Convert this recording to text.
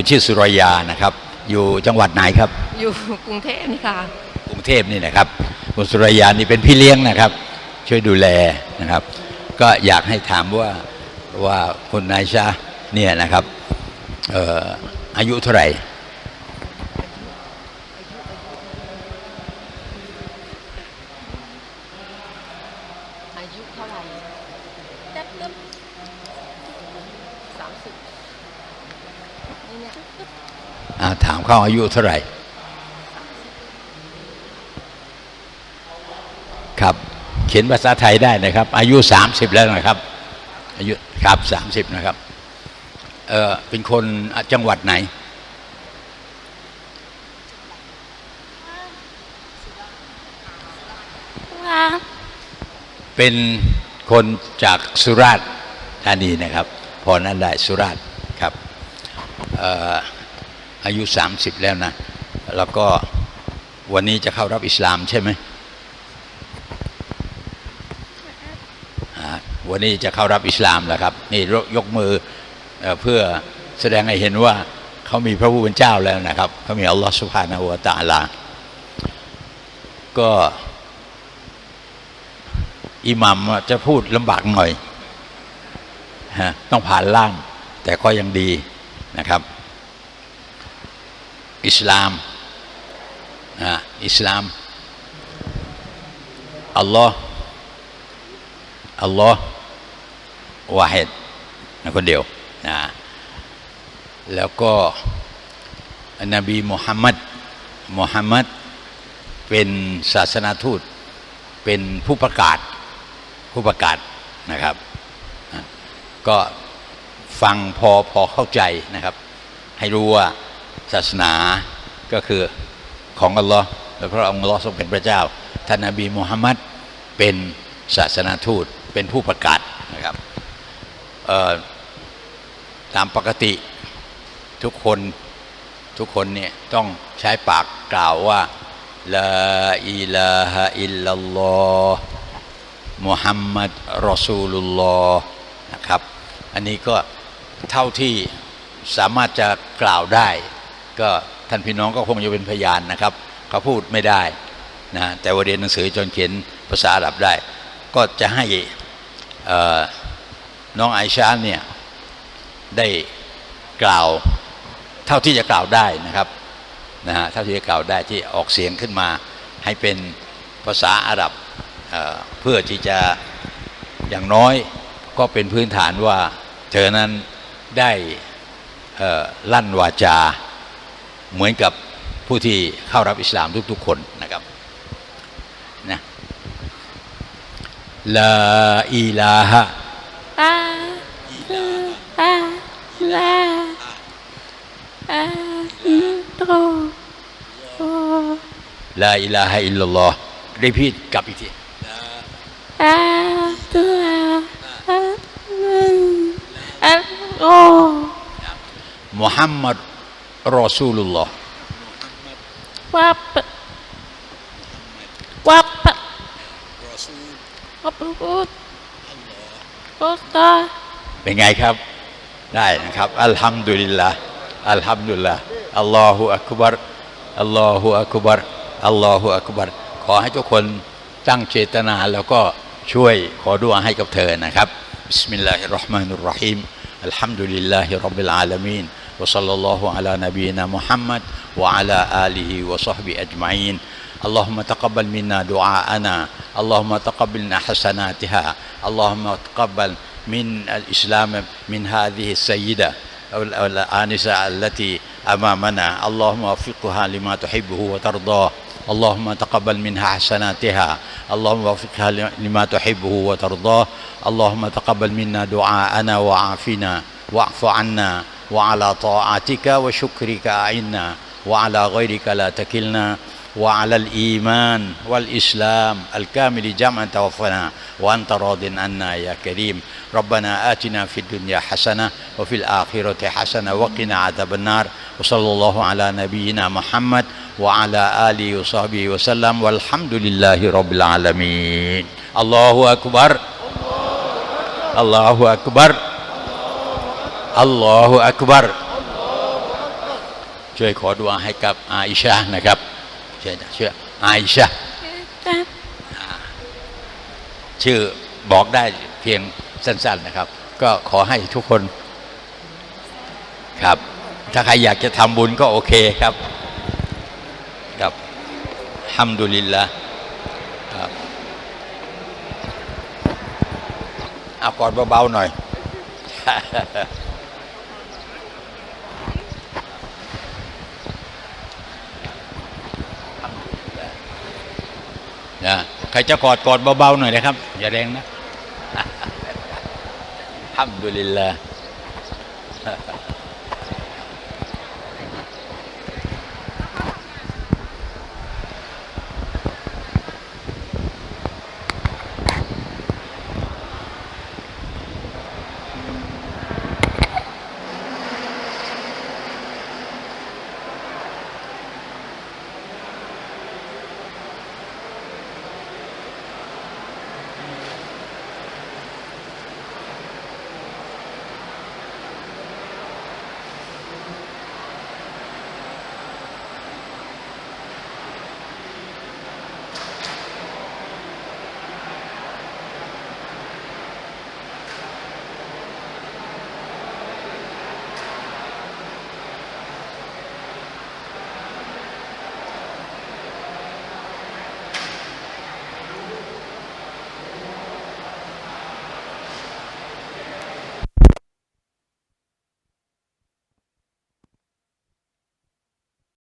คุณชื่อสุรยานะครับ อยู่จังหวัดไหนครับ อยู่กรุงเทพนี่ค่ะ กรุงเทพนี่นะครับคุณสุรยานี่เป็นพี่เลี้ยงนะครับ ช่วยดูแลนะครับ ก็อยากให้ถามว่าว่าคุณนายชาเนี่ยนะครับเอ่ออายุเท่าไหร่ อายุเท่าไหร่แป๊บนึงสามสิบนี่เนี่ย อ่าถามเขาอายุเท่าไหร่ ครับ เขียนภาษาไทยได้นะครับ อายุ 30 แล้วนะครับ อายุครับ 30 นะครับ เออเป็นคนจังหวัดไหนว้าเป็นคนจากสุราษฎร์ธานีนะครับ พอนั้นได้สุราษฎร์ครับเอายุ 30 แล้วนะแล้วก็วันนี้จะเข้ารับอิสลามใช่ไหมวันนี้จะเข้ารับอิสลามแล้วครับ นี่ยกมือเอเพื่อแสดงให้เห็นว่าเขามีพระผู้เป็นเจ้าแล้วนะครับเขามีอัลลอฮฺสุบฮานะฮูวตะอาลา ก็อิหมัมจะพูดลำบากหน่อยฮะต้องผ่านล่าม แต่ก็ยังดี นะครับ อิสลามอ่าอิสลามอัลลอฮ์อัลลอฮ์วาฮิดนะคนเดียวนะแล้วก็นบีมุฮัมมัดมุฮัมมัดเป็นศาสนาทูต เป็นผู้ประกาศผู้ประกาศนะครับนะก็ ฟังพอพอเข้าใจนะครับ ให้รู้ว่าศาสนาก็คือของอัลลอฮ์และพระองค์อัลลอฮ์ทรงเป็นพระเจ้าท่านนบีมุฮัมมัดเป็นศาสนาทูตเป็นผู้ประกาศนะครับตามปกติทุกคนทุกคนเนี่ยต้องใช้ปากกล่าวว่าลาอิลาฮะอิลลัลลอฮ์มุฮัมมัดรอซูลุลลอฮ์นะครับ อันนี้ก็ เท่าที่สามารถจะกล่าวได้ ก็ท่านพี่น้องก็คงจะเป็นพยานนะครับเขาพูดไม่ได้นะแต่ว่าเรียนหนังสือจนเขียนภาษาอาหรับได้ ก็จะให้น้องไอชาเนี่ยได้กล่าวเท่าที่จะกล่าวได้นะครับนะฮะเท่าที่จะกล่าวได้ที่ออกเสียงขึ้นมาให้เป็นภาษาอาหรับเเพื่อที่จะอย่างน้อยก็เป็นพื้นฐานว่าเธอนั้น ได้ลั่นวาจา เหมือนกับผู้ที่เข้ารับอิสลามทุก ๆ คนนะครับนะลาอิลาฮะลาลาลาลาโตโตลาอิลาฮะอิลลัลลอฮ์รีพีทกลับอีกที ลาตัวลาอัลโอ มุฮัมมัดรอซูลุลลอฮ์วับวับวับพูดพูดต่อเป็นไงครับ ได้นะครับ อัลฮัมดุลิลละอัลฮัมดุลิลละอัลลอฮฺอักบัรอัลลอฮฺอักบัรอัลลอฮฺอักบัรขอให้ทุกคนตั้งเจตนาแล้วก็ช่วยขอดุอาให้กับเธอนะครับบิสมิลลาฮิรเราะห์มานุรเราะฮีมอัลฮัมดุลิลลาฮิรับบิลอาลามีน وصلى الله على نبينا محمد وعلى آله وصحبه أجمعين. اللهم تقبل منا دعاءنا اللهم تقبل منا حسناتها اللهم تقبل من الإسلام من هذه السيدة الآنسة التي أمامنا. اللهم وفقها لما تحبه وترضاه. اللهم تقبل منها حسناتها. اللهم وفقها لما تحبه وترضاه. اللهم تقبل منا دعاءنا وعافنا واعف عنا. وعلى طاعتك وشكرك أعنا وعلى غيرك لا تكلنا وعلى الإيمان والإسلام الكامل جمعا توفنا وأنت راض عنا يا كريم. ربنا آتنا في الدنيا حسنة وفي الآخرة حسنة وقنا عذاب النار. وصلى الله على نبينا محمد وعلى آله وصحبه وسلم. والحمد لله رب العالمين. الله أكبر. الله أكبر. الله أكبر ช่วยขอดุอาให้กับอาอิชานะครับเชื่อเชื่ออาอิชาชื่อบอกได้เพียงสั้น ๆนะครับ ก็ขอให้ทุกคนครับ ถ้าใครอยากจะทำบุญก็โอเคครับ ครับฮัมดุลิลละครับเอากอดเบา ๆ หน่อย นะใครจะกอดกอดเบาๆหน่อยนะครับ อย่าแรงนะฮัมดุลิลลา